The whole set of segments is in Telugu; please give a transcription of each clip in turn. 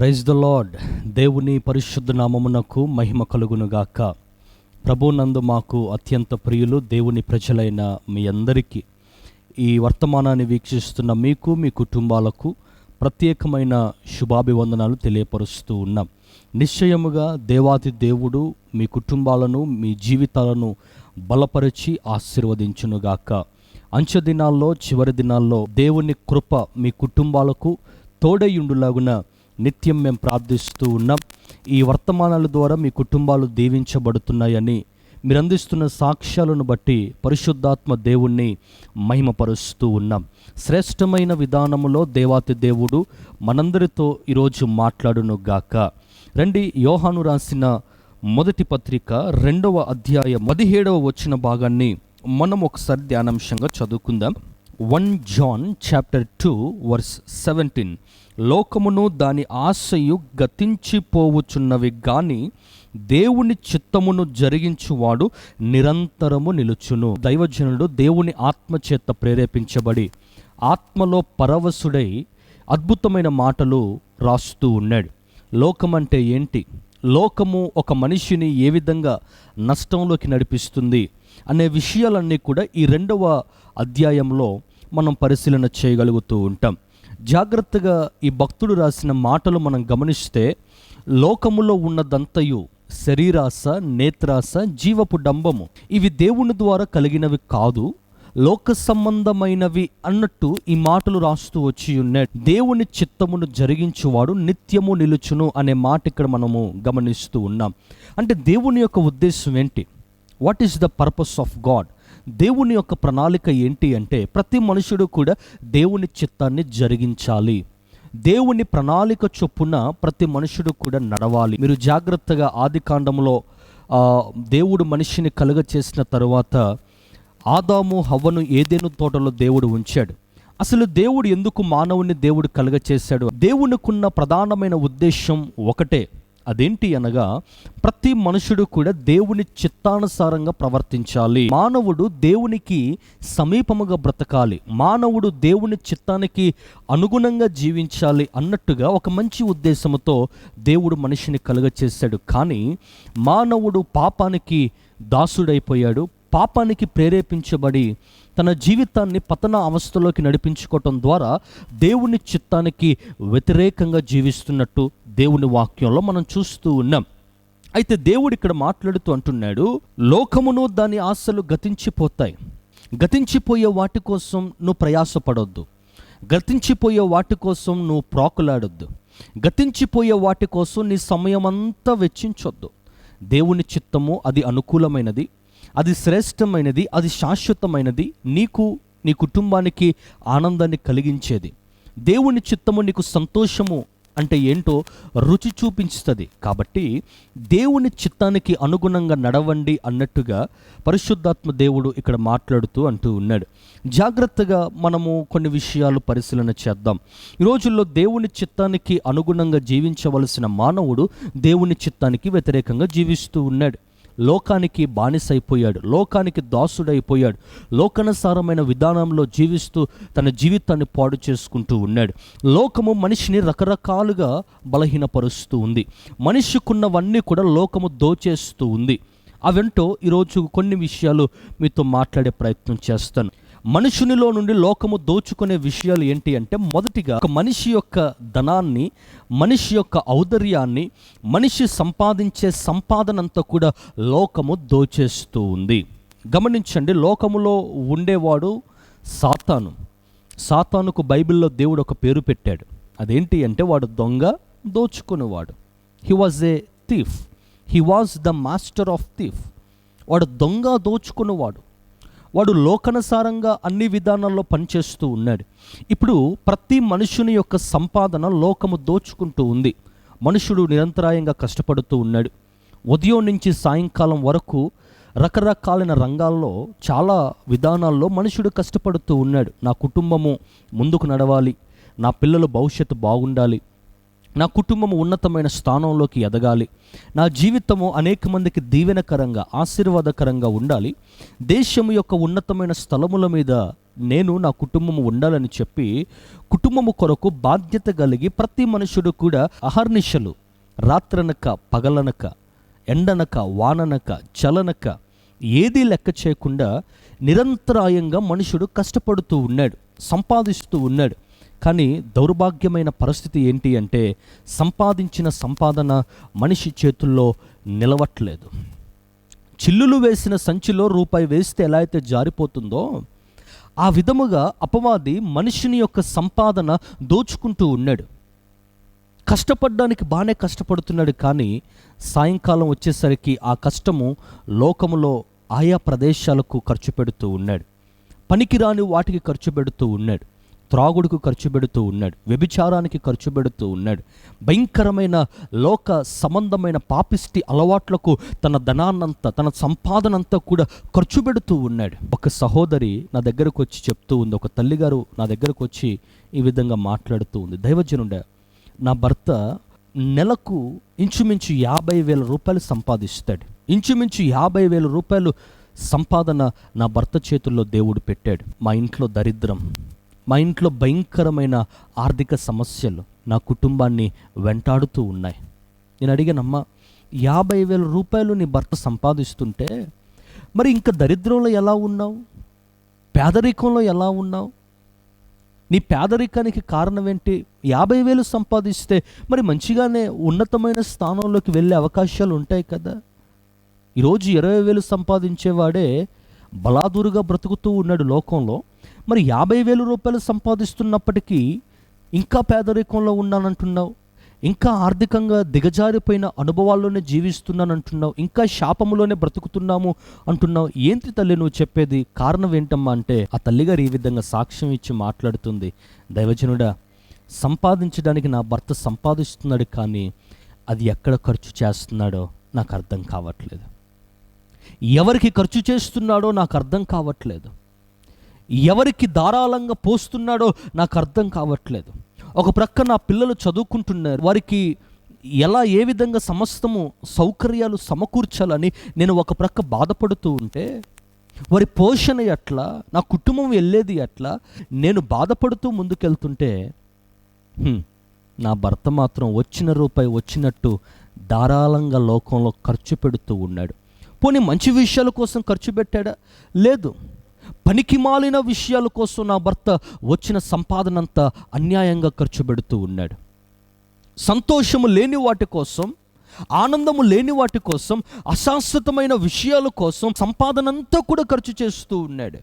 ప్రైజ్ ద లార్డ్ దేవుని పరిశుద్ధ నామమునకు మహిమ కలుగునుగాక ప్రభునందు మాకు అత్యంత ప్రియులు దేవుని ప్రజలైన మీ అందరికీ. ఈ వర్తమానాన్ని వీక్షిస్తున్న మీకు మీ కుటుంబాలకు ప్రత్యేకమైన శుభాభివందనాలు తెలియపరుస్తూ ఉన్నాం. నిశ్చయముగా దేవాది దేవుడు మీ కుటుంబాలను మీ జీవితాలను బలపరిచి ఆశీర్వదించునుగాక అంచె దినాల్లో చివరి దినాల్లో దేవుని కృప మీ కుటుంబాలకు తోడయుండులాగున నిత్యం మేము ప్రార్థిస్తూ ఉన్నాం. ఈ వర్తమానాల ద్వారా మీ కుటుంబాలు దీవించబడుతున్నాయని మీరు అందిస్తున్న సాక్ష్యాలను బట్టి పరిశుద్ధాత్మ దేవుణ్ణి మహిమపరుస్తూ ఉన్నాం. శ్రేష్టమైన విధానములో దేవాతి దేవుడు మనందరితో ఈరోజు మాట్లాడును గాక. రండి యోహాను రాసిన మొదటి పత్రిక రెండవ అధ్యాయం పదిహేడవ వచ్చిన భాగాన్ని మనం ఒకసారి ధ్యానాంశంగా చదువుకుందాం. One John chapter two verse seventeen. లోకమును దాని ఆశయు గతించిపోవుచున్నవి గాని దేవుని చిత్తమును జరిగించువాడు నిరంతరము నిలుచును. దైవజనుడు దేవుని ఆత్మచేత ప్రేరేపించబడి ఆత్మలో పరవశుడై అద్భుతమైన మాటలు రాస్తూ ఉన్నాడు. లోకం అంటే ఏంటి? లోకము ఒక మనిషిని ఏ విధంగా నష్టంలోకి నడిపిస్తుంది? అనే విషయాలన్నీ కూడా ఈ రెండవ అధ్యాయంలో మనం పరిశీలన చేయగలుగుతూ ఉంటాం. జాగ్రత్తగా ఈ భక్తుడు రాసిన మాటలు మనం గమనిస్తే లోకములో ఉన్నదంతయు శరీరాశ నేత్రాశ జీవపు డంబము. ఇవి దేవుని ద్వారా కలిగినవి కాదు లోక సంబంధమైనవి అన్నట్టు ఈ మాటలు రాస్తూ వచ్చి ఉన్నాడు దేవుని చిత్తమును జరిగించువాడు నిత్యము నిలుచును అనే మాట ఇక్కడ మనము గమనిస్తూ ఉన్నాం. అంటే దేవుని యొక్క ఉద్దేశం ఏంటి? What is the purpose of god దేవుని యొక్క ప్రణాళిక ఏంటి అంటే ప్రతి మనుషుడు కూడా దేవుని చిత్తాన్ని జరిగించాలి. దేవుని ప్రణాళిక చొప్పున ప్రతి మనుషుడు కూడా నడవాలి. మీరు జాగ్రత్తగా ఆది కాండంలో దేవుడు మనిషిని కలుగ చేసిన తరువాత ఆదాము హవ్వను ఏదేను తోటలో దేవుడు ఉంచాడు. అసలు దేవుడు ఎందుకు మానవుని దేవుడు కలుగ చేశాడు? దేవునికున్న ప్రధానమైన ఉద్దేశం ఒకటే. అదేంటి అనగా ప్రతి మనుషుడు కూడా దేవుని చిత్తానుసారంగా ప్రవర్తించాలి. మానవుడు దేవునికి సమీపముగా బ్రతకాలి. మానవుడు దేవుని చిత్తానికి అనుగుణంగా జీవించాలి అన్నట్టుగా ఒక మంచి ఉద్దేశంతో దేవుడు మనిషిని కలుగచేశాడు. కానీ మానవుడు పాపానికి దాసుడైపోయాడు. పాపానికి ప్రేరేపించబడి తన జీవితాన్ని పతన అవస్థలోకి నడిపించుకోవటం ద్వారా దేవుని చిత్తానికి వ్యతిరేకంగా జీవిస్తున్నట్టు దేవుని వాక్యంలో మనం చూస్తూ ఉన్నాం. అయితే దేవుడు ఇక్కడ మాట్లాడుతూ అంటున్నాడు లోకమును దాని ఆశలు గతించిపోతాయి. గతించిపోయే వాటి కోసం నువ్వు ప్రయాసపడొద్దు. గతించిపోయే వాటి కోసం నువ్వు ప్రాకులాడొద్దు. గతించిపోయే వాటి కోసం నీ సమయం అంతా వెచ్చించొద్దు. దేవుని చిత్తము అది అనుకూలమైనది అది శ్రేష్టమైనది అది శాశ్వతమైనది నీకు నీ కుటుంబానికి ఆనందాన్ని కలిగించేది. దేవుని చిత్తము నీకు సంతోషము అంటే ఏంటో రుచి చూపించుతుంది. కాబట్టి దేవుని చిత్తానికి అనుగుణంగా నడవండి అన్నట్టుగా పరిశుద్ధాత్మ దేవుడు ఇక్కడ మాట్లాడుతూ అంటూ ఉన్నాడు. జాగ్రత్తగా మనము కొన్ని విషయాలు పరిశీలన చేద్దాం. ఈ రోజుల్లో దేవుని చిత్తానికి అనుగుణంగా జీవించవలసిన మానవుడు దేవుని చిత్తానికి వ్యతిరేకంగా జీవిస్తూ ఉన్నాడు. లోకానికి బానిసైపోయాడు లోకానికి దాసుడైపోయాడు లోకానుసారమైన విధానంలో జీవిస్తూ తన జీవితాన్ని పాడు చేసుకుంటూ ఉన్నాడు. లోకము మనిషిని రకరకాలుగా బలహీనపరుస్తూ ఉంది. మనిషికున్నవన్నీ కూడా లోకము దోచేస్తూ ఉంది. అవేంటో ఈరోజు కొన్ని విషయాలు మీతో మాట్లాడే ప్రయత్నం చేస్తాను. మనుషునిలో నుండి లోకము దోచుకునే విషయాలు ఏంటి అంటే మొదటిగా ఒక మనిషి యొక్క ధనాన్ని మనిషి యొక్క ఔదర్యాన్ని మనిషి సంపాదించే సంపాదనంతా కూడా లోకము దోచేస్తూ ఉంది. గమనించండి లోకములో ఉండేవాడు సాతాను. సాతానుకు బైబిల్లో దేవుడు ఒక పేరు పెట్టాడు. అదేంటి అంటే వాడు దొంగ దోచుకునేవాడు. He was a thief he was the master of thief వాడు దొంగ దోచుకునేవాడు. వాడు లోకనుసారంగా అన్ని విధానాల్లో పనిచేస్తూ ఉన్నాడు. ఇప్పుడు ప్రతి మనుషుని యొక్క సంపాదన లోకము దోచుకుంటూ ఉంది. మనుషుడు నిరంతరాయంగా కష్టపడుతూ ఉన్నాడు. ఉదయం నుంచి సాయంకాలం వరకు రకరకాలైన రంగాల్లో చాలా విధానాల్లో మనుషుడు కష్టపడుతూ ఉన్నాడు. నా కుటుంబము ముందుకు నడవాలి. నా పిల్లల భవిష్యత్తు బాగుండాలి. నా కుటుంబం ఉన్నతమైన స్థానంలోకి ఎదగాలి. నా జీవితము అనేక మందికి దీవెనకరంగా ఆశీర్వాదకరంగా ఉండాలి. దేశం యొక్క ఉన్నతమైన స్థలముల మీద నేను నా కుటుంబము ఉండాలని చెప్పి కుటుంబము కొరకు బాధ్యత కలిగి ప్రతి మనుషుడు కూడా అహర్నిశలు రాత్రనక పగలనక ఎండనక వాననక చలనక ఏదీ లెక్క చేయకుండా నిరంతరాయంగా మనుషుడు కష్టపడుతూ ఉన్నాడు సంపాదిస్తూ ఉన్నాడు. కానీ దౌర్భాగ్యమైన పరిస్థితి ఏంటి అంటే సంపాదించిన సంపాదన మనిషి చేతుల్లో నిలవట్లేదు. చిల్లులు వేసిన సంచిలో రూపాయి వేస్తే ఎలా అయితే జారిపోతుందో ఆ విధముగా అపవాది మనిషిని యొక్క సంపాదన దోచుకుంటూ ఉన్నాడు. కష్టపడడానికి బాగానే కష్టపడుతున్నాడు కానీ సాయంకాలం వచ్చేసరికి ఆ కష్టము లోకములో ఆయా ప్రదేశాలకు ఖర్చు పెడుతూ ఉన్నాడు. పనికిరాని వాటికి ఖర్చు పెడుతూ ఉన్నాడు. త్రాగుడుకు ఖర్చు పెడుతూ ఉన్నాడు వ్యభిచారానికి ఖర్చు పెడుతూ ఉన్నాడు. భయంకరమైన లోక సంబంధమైన పాపిష్టి అలవాట్లకు తన ధనాన్నంతా తన సంపాదనంతా కూడా ఖర్చు పెడుతూ ఉన్నాడు. ఒక సహోదరి నా దగ్గరకు వచ్చి చెప్తూ ఉంది ఒక తల్లిగారు నా దగ్గరకు వచ్చి ఈ విధంగా మాట్లాడుతూ ఉంది. దైవజనుండే నా భర్త నెలకు ఇంచుమించు యాభై వేల రూపాయలు సంపాదిస్తాడు. ఇంచుమించు యాభై వేల రూపాయలు సంపాదన నా భర్త చేతుల్లో దేవుడు పెట్టాడు. మా ఇంట్లో దరిద్రం. మా ఇంట్లో భయంకరమైన ఆర్థిక సమస్యలు నా కుటుంబాన్ని వెంటాడుతూ ఉన్నాయి. నేను అడిగానమ్మా యాభై వేల రూపాయలు నీ భర్త సంపాదిస్తుంటే మరి ఇంకా దరిద్రంలో ఎలా ఉన్నావు? పేదరికంలో ఎలా ఉన్నావు? నీ పేదరికానికి కారణం ఏంటి? యాభై వేలు సంపాదిస్తే మరి మంచిగానే ఉన్నతమైన స్థానంలోకి వెళ్ళే అవకాశాలు ఉంటాయి కదా. ఈరోజు ఇరవై వేలు సంపాదించేవాడే బలాదురుగా బ్రతుకుతూ ఉన్నాడు లోకంలో. మరి యాభై వేల రూపాయలు సంపాదిస్తున్నప్పటికీ ఇంకా పేదరికంలో ఉన్నానంటున్నావు ఇంకా ఆర్థికంగా దిగజారిపోయిన అనుభవాల్లోనే జీవిస్తున్నానంటున్నావు ఇంకా శాపములోనే బ్రతుకుతున్నాము అంటున్నావు. ఏంటి తల్లి నువ్వు చెప్పేది? కారణం ఏంటమ్మా అంటే ఆ తల్లిగారు ఈ విధంగా సాక్ష్యం ఇచ్చి మాట్లాడుతుంది. దైవజనుడా సంపాదించడానికి నా భర్త సంపాదిస్తున్నాడు కానీ అది ఎక్కడ ఖర్చు చేస్తున్నాడో నాకు అర్థం కావట్లేదు. ఎవరికి ఖర్చు చేస్తున్నాడో నాకు అర్థం కావట్లేదు. ఎవరికి ధారాళంగా పోస్తున్నాడో నాకు అర్థం కావట్లేదు. ఒక ప్రక్క నా పిల్లలు చదువుకుంటున్నారు. వారికి ఎలా ఏ విధంగా సమస్తము సౌకర్యాలు సమకూర్చాలని నేను ఒక ప్రక్క బాధపడుతూ ఉంటే వారి పోషణ ఎట్లా నా కుటుంబం వెళ్ళేది ఎట్లా నేను బాధపడుతూ ముందుకెళ్తుంటే నా భర్త మాత్రం వచ్చిన రూపాయి వచ్చినట్టు ధారాళంగా లోకంలో ఖర్చు పెడుతూ ఉన్నాడు. పోనీ మంచి విషయాల కోసం ఖర్చు పెట్టాడా? లేదు. పనికి మాలిన విషయాల కోసం నా భర్త వచ్చిన సంపాదనంతా అన్యాయంగా ఖర్చు పెడుతూ ఉన్నాడు. సంతోషము లేని వాటి కోసం ఆనందము లేని వాటి కోసం అశాశ్వతమైన విషయాల కోసం సంపాదనంతా కూడా ఖర్చు చేస్తూ ఉన్నాడు.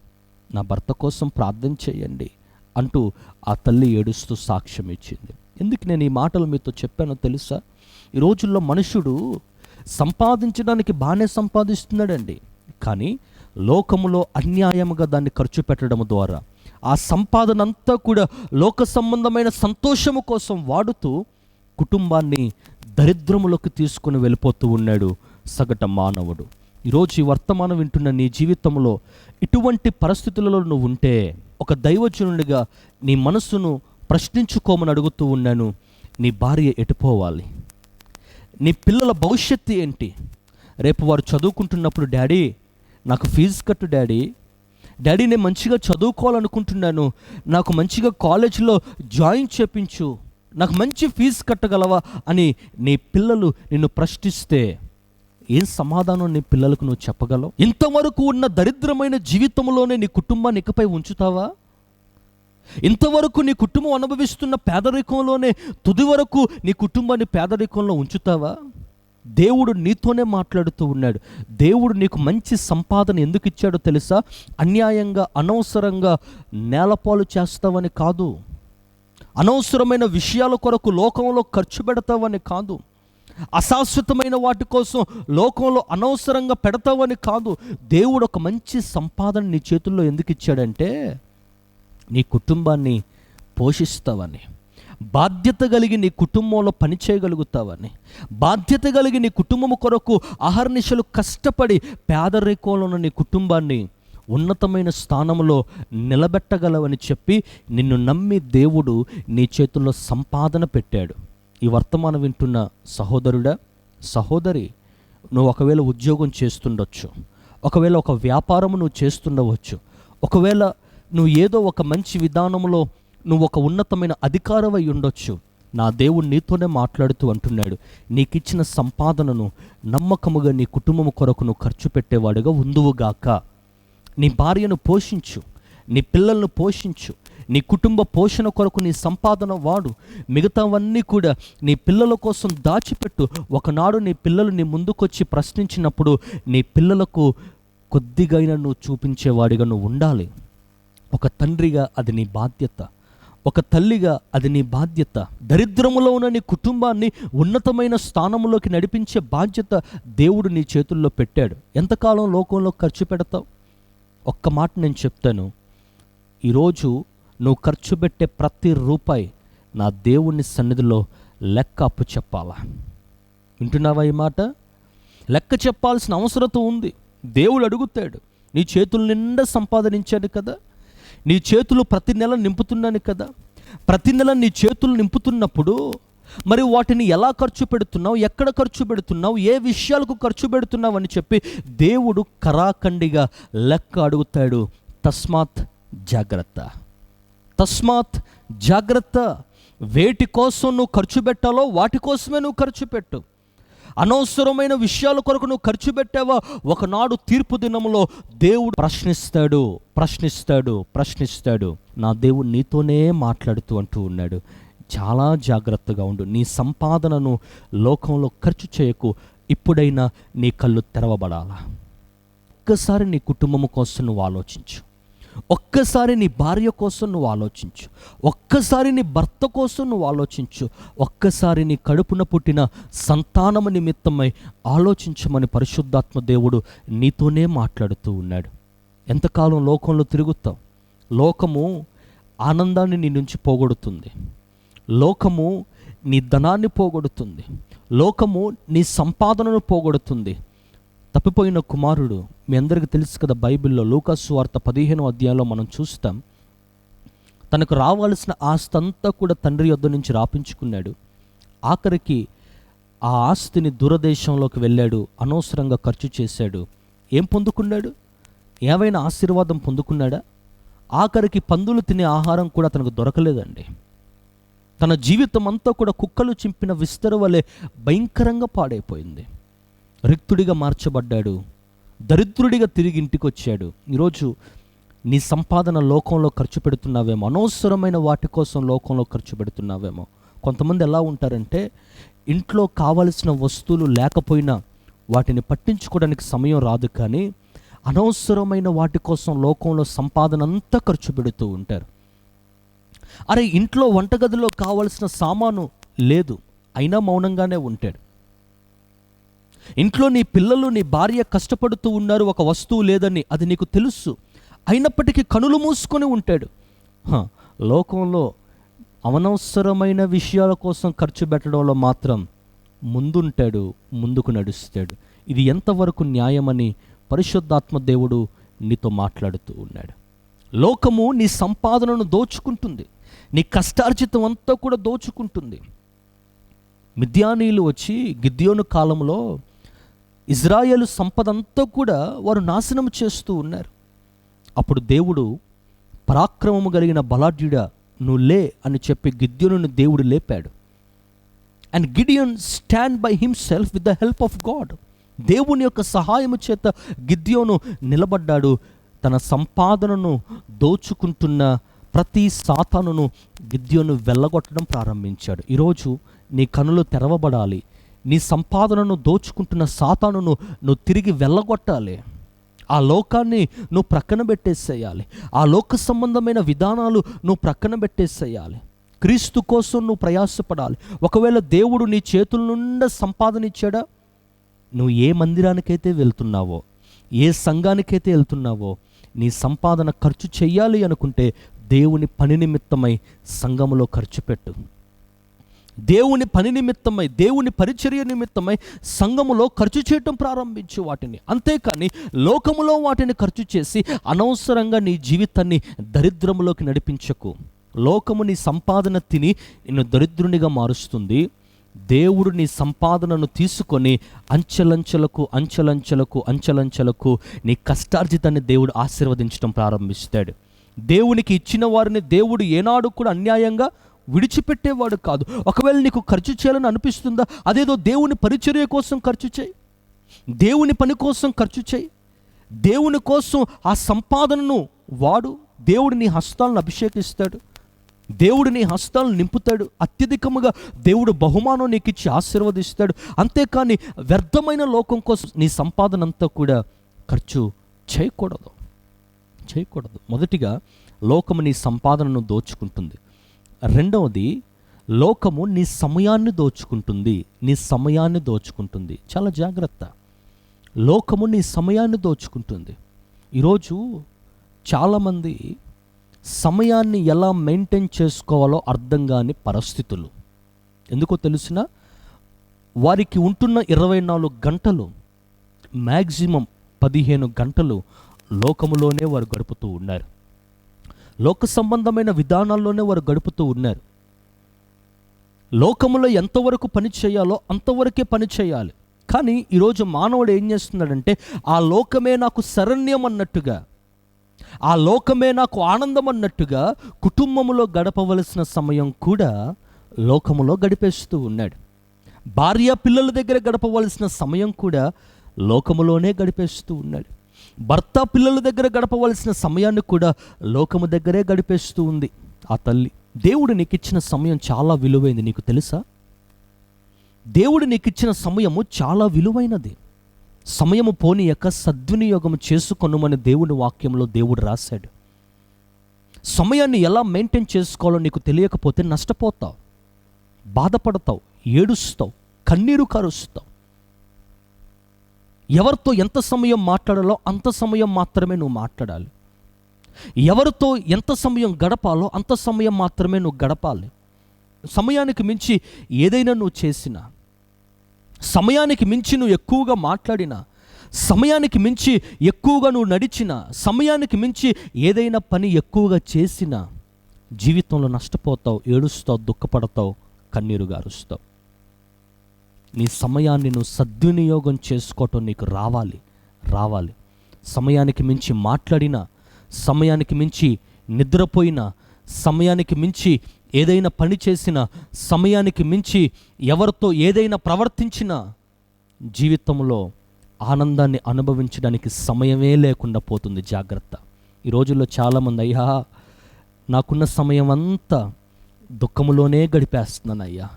నా భర్త కోసం ప్రార్థన చేయండి అంటూ ఆ తల్లి ఏడుస్తూ సాక్ష్యం ఇచ్చింది. ఎందుకు నేను ఈ మాటలు మీతో చెప్పానో తెలుసా? ఈ రోజుల్లో మనుషుడు సంపాదించడానికి బాగానే సంపాదిస్తున్నాడండి. కానీ లోకములో అన్యాయముగా దాన్ని ఖర్చు పెట్టడం ద్వారా ఆ సంపాదన అంతా కూడా లోక సంబంధమైన సంతోషము కోసం వాడుతూ కుటుంబాన్ని దరిద్రములోకి తీసుకుని వెళ్ళిపోతూ ఉన్నాడు సగట మానవుడు. ఈరోజు ఈ వర్తమానం వింటున్న నీ జీవితంలో ఇటువంటి పరిస్థితులలో నువ్వు ఉంటే ఒక దైవజనుడిగా నీ మనస్సును ప్రశ్నించుకోమని అడుగుతూ ఉన్నాను. నీ భార్య ఎటుపోవాలి నీ పిల్లల భవిష్యత్తు ఏంటి? రేపు వారు చదువుకుంటున్నప్పుడు డాడీ నాకు ఫీజు కట్టు డాడీ. డాడీ నేను మంచిగా చదువుకోవాలనుకుంటున్నాను. నాకు మంచిగా కాలేజీలో జాయిన్ చేపించు. నాకు మంచి ఫీజు కట్టగలవా అని నీ పిల్లలు నిన్ను ప్రశ్నిస్తే ఏం సమాధానం నీ పిల్లలకు నువ్వు చెప్పగలవు? ఇంతవరకు ఉన్న దరిద్రమైన జీవితంలోనే నీ కుటుంబాన్ని ఇకపై ఉంచుతావా? ఇంతవరకు నీ కుటుంబం అనుభవిస్తున్న పేదరికంలోనే తుది వరకు నీ కుటుంబాన్ని పేదరికంలో ఉంచుతావా? దేవుడు నీతోనే మాట్లాడుతూ ఉన్నాడు. దేవుడు నీకు మంచి సంపాదన ఎందుకు ఇచ్చాడో తెలుసా? అన్యాయంగా అనవసరంగా నేలపాలు చేస్తావని కాదు. అనవసరమైన విషయాల కొరకు లోకంలో ఖర్చు పెడతావని కాదు. అశాశ్వతమైన వాటి కోసం లోకంలో అనవసరంగా పెడతావని కాదు. దేవుడు ఒక మంచి సంపాదన నీ చేతుల్లో ఎందుకు ఇచ్చాడంటే నీ కుటుంబాన్ని పోషిస్తావని. బాధ్యత కలిగి నీ కుటుంబంలో పని చేయగలుగుతావని బాధ్యత కలిగి నీ కుటుంబం కొరకు అహర్నిశలు కష్టపడి పేదరికంలో ఉన్న నీ కుటుంబాన్ని ఉన్నతమైన స్థానంలో నిలబెట్టగలవని చెప్పి నిన్ను నమ్మి దేవుడు నీ చేతుల్లో సంపాదన పెట్టాడు. ఈ వర్తమానం వింటున్న సహోదరుడా సహోదరి నువ్వు ఒకవేళ ఉద్యోగం చేస్తుండొచ్చు ఒకవేళ ఒక వ్యాపారం నువ్వు చేస్తుండవచ్చు ఒకవేళ నువ్వు ఏదో ఒక మంచి విధానంలో నువ్వు ఒక ఉన్నతమైన అధికారమై ఉండొచ్చు. నా దేవుడు నీతోనే మాట్లాడుతూ అంటున్నాడు. నీకిచ్చిన సంపాదనను నమ్మకముగా నీ కుటుంబం కొరకు నువ్వు ఖర్చు పెట్టేవాడుగా ఉందువుగాక నీ భార్యను పోషించు. నీ పిల్లలను పోషించు. నీ కుటుంబ పోషణ కొరకు నీ సంపాదన వాడు. మిగతావన్నీ కూడా నీ పిల్లల కోసం దాచిపెట్టు. ఒకనాడు నీ పిల్లలు నీ ముందుకొచ్చి ప్రశ్నించినప్పుడు నీ పిల్లలకు కొద్దిగైనా నువ్వు చూపించేవాడిగా నువ్వు ఉండాలి. ఒక తండ్రిగా అది నీ బాధ్యత. ఒక తల్లిగా అది నీ బాధ్యత. దరిద్రములో ఉన్న నీ కుటుంబాన్ని ఉన్నతమైన స్థానంలోకి నడిపించే బాధ్యత దేవుడు నీ చేతుల్లో పెట్టాడు. ఎంతకాలం లోకంలో ఖర్చు పెడతావు? ఒక్క మాట నేను చెప్తాను. ఈరోజు నువ్వు ఖర్చు పెట్టే ప్రతి రూపాయి నా దేవుని సన్నిధిలో లెక్క అప్పు చెప్పాలా? వింటున్నావా ఈ మాట? లెక్క చెప్పాల్సిన అవసరత ఉంది. దేవుడు అడుగుతాడు నీ చేతుల నిండా సంపాదనించాడు కదా? నీ చేతులు ప్రతి నెల నింపుతున్నాను కదా. ప్రతి నెల నీ చేతులు నింపుతున్నప్పుడు మరి వాటిని ఎలా ఖర్చు పెడుతున్నావు ఎక్కడ ఖర్చు పెడుతున్నావు ఏ విషయాలకు ఖర్చు పెడుతున్నావు అని చెప్పి దేవుడు కరాఖండిగా లెక్క అడుగుతాడు. తస్మాత్ జాగ్రత్త. తస్మాత్ జాగ్రత్త. వేటి కోసం నువ్వు ఖర్చు పెట్టాలో వాటి కోసమే నువ్వు ఖర్చు పెట్టు. అనవసరమైన విషయాల కొరకు నువ్వు ఖర్చు పెట్టావా? ఒకనాడు తీర్పు దినంలో దేవుడు ప్రశ్నిస్తాడు ప్రశ్నిస్తాడు ప్రశ్నిస్తాడు. నా దేవుడు నీతోనే మాట్లాడుతూ అంటూ ఉన్నాడు. చాలా జాగ్రత్తగా ఉండు. నీ సంపాదనను లోకంలో ఖర్చు చేయకు. ఇప్పుడైనా నీ కళ్ళు తెరవబడాలా? ఒక్కసారి నీ కుటుంబం కోసం నువ్వు ఆలోచించు. ఒక్కసారి నీ భార్య కోసం నువ్వు ఆలోచించు. ఒక్కసారి నీ భర్త కోసం నువ్వు ఆలోచించు. ఒక్కసారి నీ కడుపున పుట్టిన సంతానము నిమిత్తమై ఆలోచించమని పరిశుద్ధాత్మ దేవుడు నీతోనే మాట్లాడుతూ ఉన్నాడు. ఎంతకాలం లోకంలో తిరుగుతావు లోకము ఆనందాన్ని నీ నుంచి పోగొడుతుంది. లోకము నీ ధనాన్ని పోగొడుతుంది. లోకము నీ సంపాదనను పోగొడుతుంది. తప్పిపోయిన కుమారుడు మీ అందరికీ తెలుసు కదా బైబిల్లో లూకాసు వార్త పదిహేను అధ్యాయంలో మనం చూస్తాం. తనకు రావాల్సిన ఆస్తి అంతా కూడా తండ్రి యొద్ద నుంచి రాపించుకున్నాడు. ఆఖరికి ఆ ఆస్తిని దూరదేశంలోకి వెళ్ళాడు. అనవసరంగా ఖర్చు చేశాడు. ఏం పొందుకున్నాడు? ఏవైనా ఆశీర్వాదం పొందుకున్నాడా? ఆఖరికి పందులు తినే ఆహారం కూడా తనకు దొరకలేదండి. తన జీవితం అంతా కూడా కుక్కలు చింపిన విస్తర వలె భయంకరంగా పాడైపోయింది. రిక్తుడిగా మార్చబడ్డాడు. దరిద్రుడిగా తిరిగి ఇంటికి వచ్చాడు ఈరోజు నీ సంపాదన లోకంలో ఖర్చు పెడుతున్నావేమో అనవసరమైన వాటి కోసం లోకంలో ఖర్చు పెడుతున్నావేమో. కొంతమంది ఎలా ఉంటారంటే ఇంట్లో కావలసిన వస్తువులు లేకపోయినా వాటిని పట్టించుకోవడానికి సమయం రాదు కానీ అనవసరమైన వాటి కోసం లోకంలో సంపాదన అంతా ఖర్చు పెడుతూ ఉంటారు. అరే ఇంట్లో వంటగదిలో కావలసిన సామాను లేదు అయినా మౌనంగానే ఉంటాడు. ఇంట్లో నీ పిల్లలు నీ భార్య కష్టపడుతూ ఉన్నారు ఒక వస్తువు లేదని అది నీకు తెలుసు. అయినప్పటికీ కనులు మూసుకొని ఉంటాడు. హ, లోకంలో అనవసరమైన విషయాల కోసం ఖర్చు పెట్టడంలో మాత్రం ముందుంటాడు ముందుకు నడుస్తాడు. ఇది ఎంతవరకు న్యాయమని పరిశుద్ధాత్మ దేవుడు నీతో మాట్లాడుతూ ఉన్నాడు. లోకము నీ సంపాదనను దోచుకుంటుంది. నీ కష్టార్జితం అంతా కూడా దోచుకుంటుంది. మిద్యానీయులు వచ్చి గిద్యోను కాలంలో ఇజ్రాయేల్ సంపదంతా కూడా వారు నాశనం చేస్తూ ఉన్నారు. అప్పుడు దేవుడు పరాక్రమము కలిగిన బలాఢ్యుడ నువ్వు లే అని చెప్పి గిద్యోనుని దేవుడు లేపాడు. And Gideon stand by himself with the help of god దేవుని యొక్క సహాయము చేత గిద్యోను నిలబడ్డాడు. తన సంపాదనను దోచుకుంటున్న ప్రతి సాతానును గిద్యోను వెళ్ళగొట్టడం ప్రారంభించాడు. ఈరోజు నీ కనులు తెరవబడాలి. నీ సంపాదనను దోచుకుంటున్న సాతానును నువ్వు తిరిగి వెళ్ళగొట్టాలి. ఆ లోకాన్ని నువ్వు ప్రక్కన పెట్టేసేయాలి. ఆ లోక సంబంధమైన విధానాలు నువ్వు ప్రక్కన పెట్టేసేయాలి. క్రీస్తు కోసం నువ్వు ప్రయాసపడాలి. ఒకవేళ దేవుడు నీ చేతుల నుండి సంపాదన ఇచ్చాడా? నువ్వు ఏ మందిరానికైతే వెళ్తున్నావో ఏ సంఘానికైతే వెళ్తున్నావో నీ సంపాదన ఖర్చు చెయ్యాలి అనుకుంటే దేవుని పని నిమిత్తమై సంఘములో ఖర్చు పెట్టు. దేవుని పని నిమిత్తమై దేవుని పరిచర్య నిమిత్తమై సంఘములో ఖర్చు చేయటం ప్రారంభించు వాటిని. అంతేకాని లోకములో వాటిని ఖర్చు చేసి అనవసరంగా నీ జీవితాన్ని దరిద్రములోకి నడిపించకు. లోకము నీ సంపాదన తిని నిన్ను దరిద్రునిగా మారుస్తుంది. దేవుడు నీ సంపాదనను తీసుకొని అంచెలంచెలకు అంచెలంచెలకు అంచెలంచెలకు నీ కష్టార్జితాన్ని దేవుడు ఆశీర్వదించడం ప్రారంభిస్తాడు. దేవునికి ఇచ్చిన వారిని దేవుడు ఏనాడు కూడా అన్యాయంగా విడిచిపెట్టేవాడు కాదు. ఒకవేళ నీకు ఖర్చు చేయాలని అనిపిస్తుందా? అదేదో దేవుని పరిచర్య కోసం ఖర్చు చేయి. దేవుని పని కోసం ఖర్చు చేయి. దేవుని కోసం ఆ సంపాదనను వాడు. దేవుడు నీ హస్తాలను అభిషేకిస్తాడు. దేవుడు నీ హస్తాలను నింపుతాడు. అత్యధికముగా దేవుడు బహుమానం నీకు ఇచ్చి ఆశీర్వదిస్తాడు. అంతేకాని వ్యర్థమైన లోకం కోసం నీ సంపాదన అంతా కూడా ఖర్చు చేయకూడదు. చేయకూడదు. మొదటిగా లోకము నీ సంపాదనను దోచుకుంటుంది. రెండవది లోకము నీ సమయాన్ని దోచుకుంటుంది. నీ సమయాన్ని దోచుకుంటుంది. చాలా జాగ్రత్త. లోకము నీ సమయాన్ని దోచుకుంటుంది. ఈరోజు చాలామంది సమయాన్ని ఎలా మెయింటైన్ చేసుకోవాలో అర్థం కాని పరిస్థితులు. ఎందుకో తెలిసిన వారికి ఉంటున్న ఇరవై నాలుగు గంటలు మ్యాక్సిమం పదిహేను గంటలు లోకములోనే వారు గడుపుతూ ఉన్నారు. లోక సంబంధమైన విధానాల్లోనే వారు గడుపుతూ ఉన్నారు. లోకములో ఎంతవరకు పని చేయాలో అంతవరకే పని చేయాలి. కానీ ఈరోజు మానవుడు ఏం చేస్తున్నాడంటే ఆ లోకమే నాకు శరణ్యం అన్నట్టుగా ఆ లోకమే నాకు ఆనందం అన్నట్టుగా కుటుంబములో గడపవలసిన సమయం కూడా లోకములో గడిపేస్తూ ఉన్నాడు. భార్య పిల్లల దగ్గర గడపవలసిన సమయం కూడా లోకములోనే గడిపేస్తూ ఉన్నాడు. భర్త పిల్లల దగ్గర గడపవలసిన సమయాన్ని కూడా లోకము దగ్గరే గడిపేస్తూ ఉంది. ఆ తల్లి దేవుడు నీకు ఇచ్చిన సమయం చాలా విలువైంది నీకు తెలుసా? దేవుడు నీకు ఇచ్చిన సమయము చాలా విలువైనది. సమయము పోనీయక సద్వినియోగం చేసుకొనుమని దేవుని వాక్యంలో దేవుడు రాశాడు. సమయాన్ని ఎలా మెయింటైన్ చేసుకోవాలో నీకు తెలియకపోతే నష్టపోతావు బాధపడతావు ఏడుస్తావు కన్నీరు కారుస్తావు. ఎవరితో ఎంత సమయం మాట్లాడాలో అంత సమయం మాత్రమే నువ్వు మాట్లాడాలి. ఎవరితో ఎంత సమయం గడపాలో అంత సమయం మాత్రమే నువ్వు గడపాలి. సమయానికి మించి ఏదైనా నువ్వు చేసినా సమయానికి మించి నువ్వు ఎక్కువగా మాట్లాడినా సమయానికి మించి ఎక్కువగా నువ్వు నడిచిన సమయానికి మించి ఏదైనా పని ఎక్కువగా చేసినా జీవితంలో నష్టపోతావు ఏడుస్తావు దుఃఖపడతావు కన్నీరు గారుస్తావు. నీ సమయాన్ని నువ్వు సద్వినియోగం చేసుకోవటం నీకు రావాలి రావాలి. సమయానికి మించి మాట్లాడినా సమయానికి మించి నిద్రపోయినా సమయానికి మించి ఏదైనా పని చేసినా సమయానికి మించి ఎవరితో ఏదైనా ప్రవర్తించినా జీవితంలో ఆనందాన్ని అనుభవించడానికి సమయమే లేకుండా పోతుంది జాగ్రత్త. ఈ రోజుల్లో చాలామంది అయ్యా నాకున్న సమయం అంతా దుఃఖములోనే గడిపేస్తున్నానయ్యా.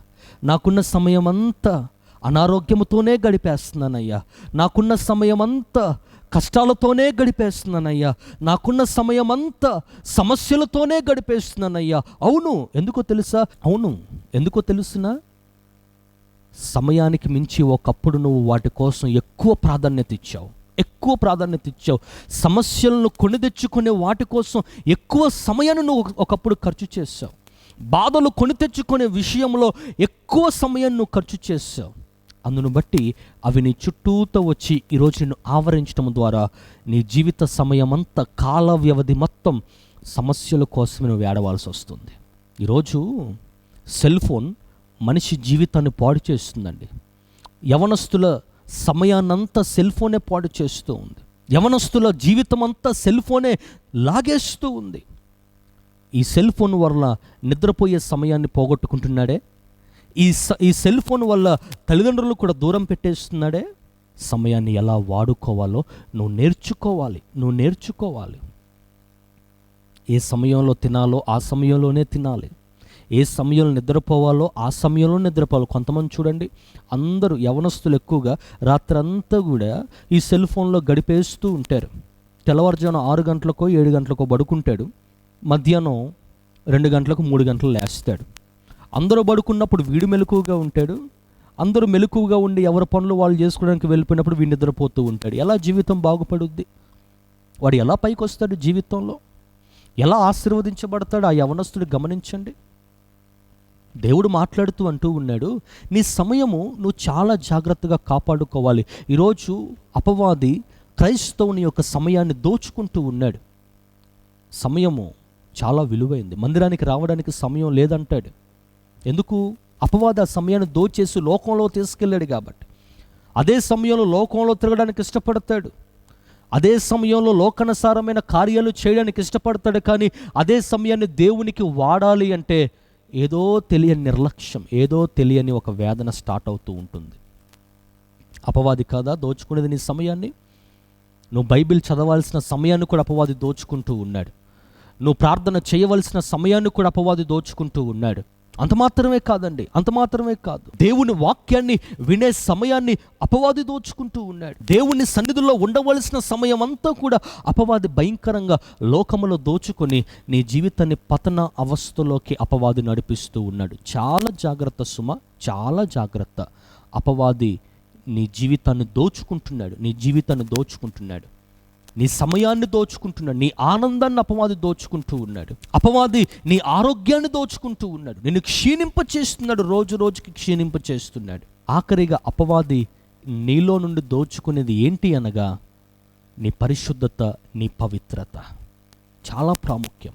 నాకున్న సమయం అంతా అనారోగ్యముతోనే గడిపేస్తున్నానయ్యా. నాకున్న సమయం అంతా కష్టాలతోనే గడిపేస్తున్నానయ్యా. నాకున్న సమయం అంతా సమస్యలతోనే గడిపేస్తున్నానయ్యా. అవును ఎందుకో తెలుసా? అవును ఎందుకో తెలుసునా? సమయానికి మించి ఒకప్పుడు నువ్వు వాటి కోసం ఎక్కువ ప్రాధాన్యత ఇచ్చావు. ఎక్కువ ప్రాధాన్యత ఇచ్చావు. సమస్యలను కొని తెచ్చుకునే వాటి కోసం ఎక్కువ సమయాన్ని నువ్వు ఒకప్పుడు ఖర్చు చేసావు బాధలు కొని తెచ్చుకునే విషయంలో ఎక్కువ సమయం నువ్వు ఖర్చు చేసావు అందును బట్టి అవి నీ చుట్టూతో వచ్చి ఈరోజు నిన్ను ఆవరించడం ద్వారా నీ జీవిత సమయమంతా కాల వ్యవధి మొత్తం సమస్యల కోసమే నువ్వు ఏడవాల్సి వస్తుంది. ఈరోజు సెల్ ఫోన్ మనిషి జీవితాన్ని పాడు చేస్తుందండి. యవనస్తుల సమయాన్నంతా సెల్ ఫోనే పాడు చేస్తూ ఉంది. యవనస్తుల జీవితం అంతా సెల్ ఫోనే లాగేస్తూ ఉంది. ఈ సెల్ ఫోన్ వల్ల నిద్రపోయే సమయాన్ని పోగొట్టుకుంటున్నాడే? ఈ స ఈ సెల్ ఫోన్ వల్ల తల్లిదండ్రులు కూడా దూరం పెట్టేస్తున్నాడే? సమయాన్ని ఎలా వాడుకోవాలో నువ్వు నేర్చుకోవాలి నువ్వు నేర్చుకోవాలి. ఏ సమయంలో తినాలో ఆ సమయంలోనే తినాలి. ఏ సమయంలో నిద్రపోవాలో ఆ సమయంలో నిద్రపోవాలి. కొంతమంది చూడండి అందరూ యవనస్తులు ఎక్కువగా రాత్రంతా కూడా ఈ సెల్ ఫోన్లో గడిపేస్తూ ఉంటారు. తెల్లవారుజామున ఆరు గంటలకో ఏడు గంటలకో పడుకుంటాడు. మధ్యాహ్నం రెండు గంటలకు మూడు గంటలు లేస్తాడు. అందరూ పడుకున్నప్పుడు వీడు మెలకువగా ఉంటాడు అందరూ మెలకువగా ఉండి ఎవరి పనులు వాళ్ళు చేసుకోవడానికి వెళ్ళిపోయినప్పుడు వీడు నిద్రపోతూ ఉంటాడు. ఎలా జీవితం బాగుపడుద్ది? వాడు ఎలా పైకి వస్తాడు జీవితంలో? ఎలా ఆశీర్వదించబడతాడు? ఆ యవనస్తుడు గమనించండి. దేవుడు మాట్లాడుతూ అంటూ ఉన్నాడు నీ సమయము నువ్వు చాలా జాగ్రత్తగా కాపాడుకోవాలి. ఈరోజు అపవాది క్రైస్తవుని యొక్క సమయాన్ని దోచుకుంటూ ఉన్నాడు. సమయము చాలా విలువైంది. మందిరానికి రావడానికి సమయం లేదంటాడు. ఎందుకు? అపవాద సమయాన్ని దోచేసి లోకంలో తీసుకెళ్ళాడు కాబట్టి. అదే సమయంలో లోకంలో తిరగడానికి ఇష్టపడతాడు. అదే సమయంలో లోకానుసారమైన కార్యాలు చేయడానికి ఇష్టపడతాడు కానీ అదే సమయాన్ని దేవునికి వాడాలి అంటే ఏదో తెలియని నిర్లక్ష్యం ఏదో తెలియని ఒక వేదన స్టార్ట్ అవుతూ ఉంటుంది. అపవాది కాదా? దోచుకునేది నీ సమయాన్ని? నువ్వు బైబిల్ చదవాల్సిన సమయాన్ని కూడా అపవాది దోచుకుంటూ ఉన్నాడు. నువ్వు ప్రార్థన చేయవలసిన సమయాన్ని కూడా అపవాది దోచుకుంటూ ఉన్నాడు. అంత మాత్రమే కాదండి అంత మాత్రమే కాదు. దేవుని వాక్యాన్ని వినే సమయాన్ని అపవాది దోచుకుంటూ ఉన్నాడు. దేవుని సన్నిధిలో ఉండవలసిన సమయం అంతా కూడా అపవాది భయంకరంగా లోకములో దోచుకొని నీ జీవితాన్ని పతన అవస్థలోకి అపవాది నడిపిస్తూ ఉన్నాడు. చాలా జాగ్రత్త సుమ చాలా జాగ్రత్త. అపవాది నీ జీవితాన్ని దోచుకుంటున్నాడు నీ జీవితాన్ని దోచుకుంటున్నాడు. నీ సమయాన్ని దోచుకుంటున్నాడు నీ ఆనందాన్ని అపవాది దోచుకుంటూ ఉన్నాడు. అపవాది నీ ఆరోగ్యాన్ని దోచుకుంటూ ఉన్నాడు. నిన్ను క్షీణింప చేస్తున్నాడు రోజు రోజుకి క్షీణింప చేస్తున్నాడు. ఆఖరిగా అపవాది నీలో నుండి దోచుకునేది ఏంటి అనగా నీ పరిశుద్ధత నీ పవిత్రత. చాలా ప్రాముఖ్యం.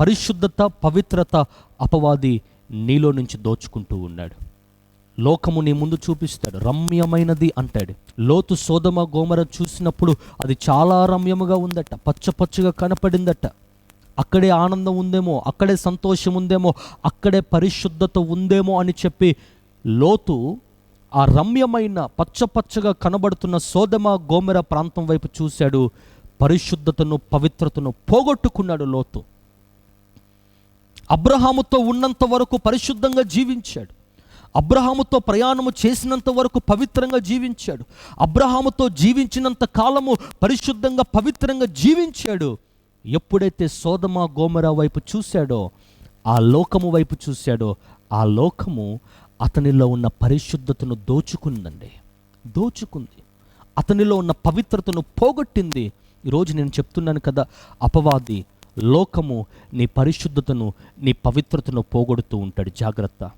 పరిశుద్ధత పవిత్రత అపవాది నీలో నుంచి దోచుకుంటూ ఉన్నాడు. లోకము నీ ముందు చూపిస్తాడు. రమ్యమైనది అంటాడు. లోతు సోదమ గోమర చూసినప్పుడు అది చాలా రమ్యముగా ఉందట. పచ్చ పచ్చగా కనపడిందట. అక్కడే ఆనందం ఉందేమో అక్కడే సంతోషం ఉందేమో అక్కడే పరిశుద్ధత ఉందేమో అని చెప్పి లోతు ఆ రమ్యమైన పచ్చ పచ్చగా కనబడుతున్న సోదమ గోమెర ప్రాంతం వైపు చూశాడు. పరిశుద్ధతను పవిత్రతను పోగొట్టుకున్నాడు లోతు. అబ్రహాముతో ఉన్నంత వరకు పరిశుద్ధంగా జీవించాడు. అబ్రహాముతో ప్రయాణము చేసినంత వరకు పవిత్రంగా జీవించాడు. అబ్రహాముతో జీవించినంత కాలము పరిశుద్ధంగా పవిత్రంగా జీవించాడు. ఎప్పుడైతే సోదమ గోమర వైపు చూశాడో ఆ లోకము వైపు చూశాడో ఆ లోకము అతనిలో ఉన్న పరిశుద్ధతను దోచుకుందండి. దోచుకుంది. అతనిలో ఉన్న పవిత్రతను పోగొట్టింది. ఈరోజు నేను చెప్తున్నాను కదా అపవాది లోకము నీ పరిశుద్ధతను నీ పవిత్రతను పోగొడుతూ ఉంటాడు. జాగ్రత్త.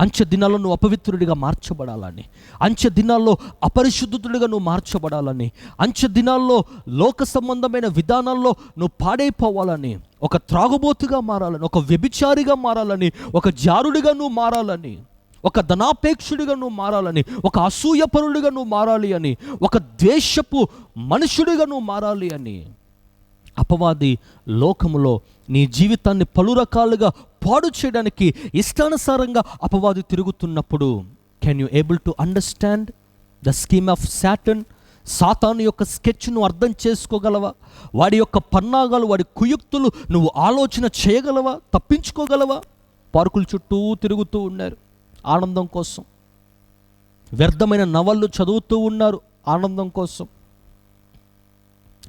అంచె దినాల్లో నువ్వు అపవిత్రుడిగా మార్చబడాలని అంచె దినాల్లో అపరిశుద్ధుడిగా నువ్వు మార్చబడాలని అంచె దినాల్లో లోక సంబంధమైన విధానాల్లో నువ్వు పాడైపోవాలని ఒక త్రాగుబోతుగా మారాలని ఒక వ్యభిచారిగా మారాలని ఒక జారుడిగా నువ్వు మారాలని ఒక ధనాపేక్షుడిగా నువ్వు మారాలని ఒక అసూయపరుడిగా నువ్వు మారాలి అని ఒక ద్వేషపు మనుషుడిగా నువ్వు మారాలి అని. అపవాది లోకములో నీ జీవితాన్ని పలు రకాలుగా పాడు చేయడానికి ఇష్టానుసారంగా అపవాది తిరుగుతున్నప్పుడు can you able to understand the scheme of Satan సాతాను యొక్క స్కెచ్ను అర్థం చేసుకోగలవా? వాడి యొక్క పన్నాగాలు వాడి కుయుక్తులు నువ్వు ఆలోచన చేయగలవా? తప్పించుకోగలవా? పార్కుల చుట్టూ తిరుగుతూ ఉన్నారు ఆనందం కోసం. వ్యర్థమైన నవళ్ళు చదువుతూ ఉన్నారు ఆనందం కోసం.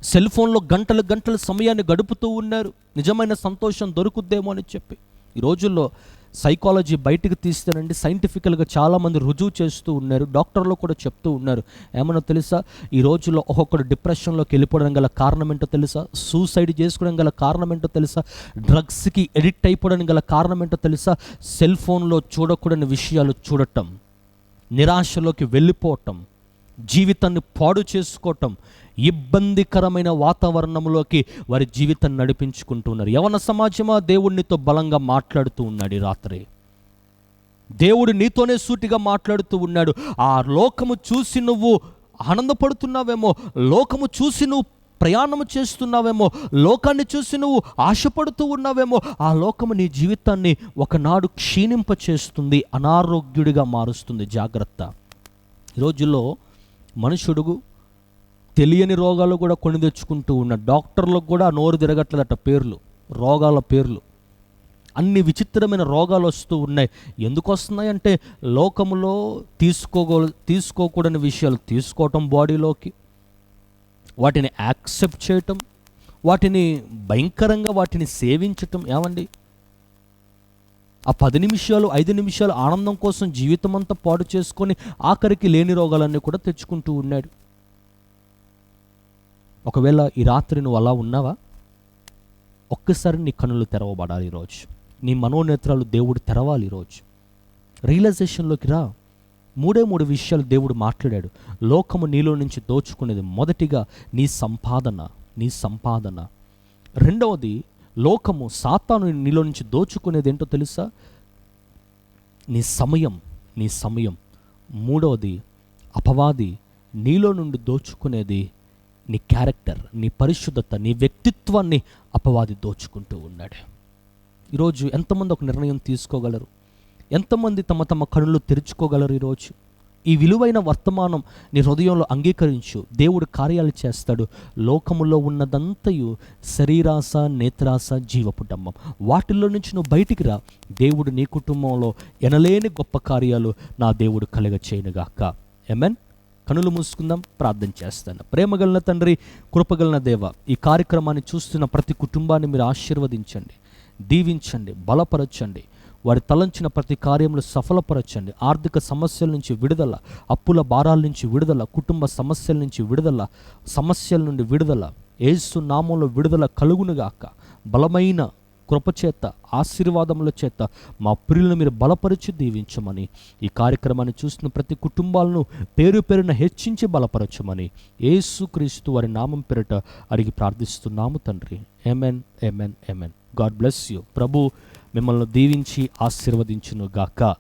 సెల్ ఫోన్లో గంటలు గంటల సమయాన్ని గడుపుతూ ఉన్నారు. నిజమైన సంతోషం దొరుకుద్దేమో అని చెప్పి. ఈ రోజుల్లో సైకాలజీ బయటకు తీస్తేనండి సైంటిఫికల్గా చాలామంది రుజువు చేస్తూ ఉన్నారు డాక్టర్లు కూడా చెప్తూ ఉన్నారు. ఏమన్నా తెలుసా? ఈ రోజుల్లో ఒక్కొక్కడు డిప్రెషన్లోకి వెళ్ళిపోవడం గల కారణం ఏంటో తెలుసా? సూసైడ్ చేసుకోవడం గల కారణం ఏంటో తెలుసా? డ్రగ్స్కి ఎడిక్ట్ అయిపోవడం గల కారణం ఏంటో తెలుసా? సెల్ ఫోన్లో చూడకూడని విషయాలు చూడటం నిరాశలోకి వెళ్ళిపోవటం జీవితాన్ని పాడు చేసుకోవటం ఇబ్బందికరమైన వాతావరణంలోకి వారి జీవితాన్ని నడిపించుకుంటున్నారు యవన సమాజమా? దేవుడినితో బలంగా మాట్లాడుతూ ఉన్నాడు ఈ రాత్రి. దేవుడు నీతోనే సూటిగా మాట్లాడుతూ ఉన్నాడు. ఆ లోకము చూసి నువ్వు ఆనందపడుతున్నావేమో లోకము చూసి నువ్వు ప్రయాణము చేస్తున్నావేమో లోకాన్ని చూసి నువ్వు ఆశపడుతూ ఉన్నావేమో ఆ లోకము నీ జీవితాన్ని ఒకనాడు క్షీణింప చేస్తుంది అనారోగ్యుడిగా మారుస్తుంది. జాగ్రత్త. ఈ రోజుల్లో మనుషుడు తెలియని రోగాలు కూడా కొని తెచ్చుకుంటూ ఉన్న డాక్టర్లకు కూడా నోరు తిరగట్లేదట పేర్లు రోగాల పేర్లు. అన్ని విచిత్రమైన రోగాలు వస్తూ ఉన్నాయి. ఎందుకు వస్తున్నాయి అంటే లోకములో తీసుకోగో తీసుకోకూడని విషయాలు తీసుకోవటం బాడీలోకి వాటిని యాక్సెప్ట్ చేయటం వాటిని భయంకరంగా వాటిని సేవించటం ఏమండి? ఆ పది నిమిషాలు ఐదు నిమిషాలు ఆనందం కోసం జీవితం అంతా పాడు చేసుకొని ఆఖరికి లేని రోగాలన్నీ కూడా తెచ్చుకుంటూ ఉన్నాడు. ఒకవేళ ఈ రాత్రి నువ్వు అలా ఉన్నావా? ఒక్కసారి నీ కన్నులు తెరవబడాలి ఈరోజు. నీ మనోనేత్రాలు దేవుడు తెరవాలి ఈరోజు. రియలైజేషన్లోకి రా. మూడే మూడు విషయాలు దేవుడు మాట్లాడాడు. లోకము నీలో నుంచి దోచుకునేది మొదటిగా నీ సంపాదన నీ సంపాదన. రెండవది లోకము సాతాను నీలో నుంచి దోచుకునేది ఏంటో తెలుసా? నీ సమయం నీ సమయం. మూడవది అపవాది నీలో నుండి దోచుకునేది నీ క్యారెక్టర్ నీ పరిశుద్ధత నీ వ్యక్తిత్వాన్ని అపవాది దోచుకుంటూ ఉన్నాడు. ఈరోజు ఎంతమంది ఒక నిర్ణయం తీసుకోగలరు? ఎంతమంది తమ తమ కనులు తెరుచుకోగలరు ఈరోజు? ఈ విలువైన వర్తమానం నీ హృదయంలో అంగీకరించు. దేవుడు కార్యాలు చేస్తాడు. లోకములో ఉన్నదంతయు శరీరాస నేత్రాస జీవపు డమ్మం. వాటిల్లో నుంచి నువ్వు బయటికి రా. దేవుడు నీ కుటుంబంలో ఎనలేని గొప్ప కార్యాలు నా దేవుడు కలగ చేయనుగాక ఎమెన్ కనులు మూసుకుందాం ప్రార్థన చేస్తాను. ప్రేమగలన తండ్రి కృపగలన దేవ ఈ కార్యక్రమాన్ని చూస్తున్న ప్రతి కుటుంబాన్ని మీరు ఆశీర్వదించండి దీవించండి బలపరచండి. వారి తలంచిన ప్రతి కార్యంలో సఫలపరచండి. ఆర్థిక సమస్యల నుంచి విడుదల అప్పుల భారాల నుంచి విడుదల కుటుంబ సమస్యల నుంచి విడుదల సమస్యల నుండి విడుదల. ఏసు నామంలో విడుదల కలుగునుగాక. బలమైన కృపచేత ఆశీర్వాదముల చేత మా ప్రియులను మీరు బలపరిచి దీవించమని ఈ కార్యక్రమాన్ని చూసిన ప్రతి కుటుంబాలను పేరు పేరున హెచ్చించి బలపరచమని ఏసుక్రీస్తు వారి నామం పేరిట అడిగి ప్రార్థిస్తున్నాము తండ్రి. Amen amen amen god bless you ప్రభు మిమ్మల్ని దీవించి ఆశీర్వదించును గాక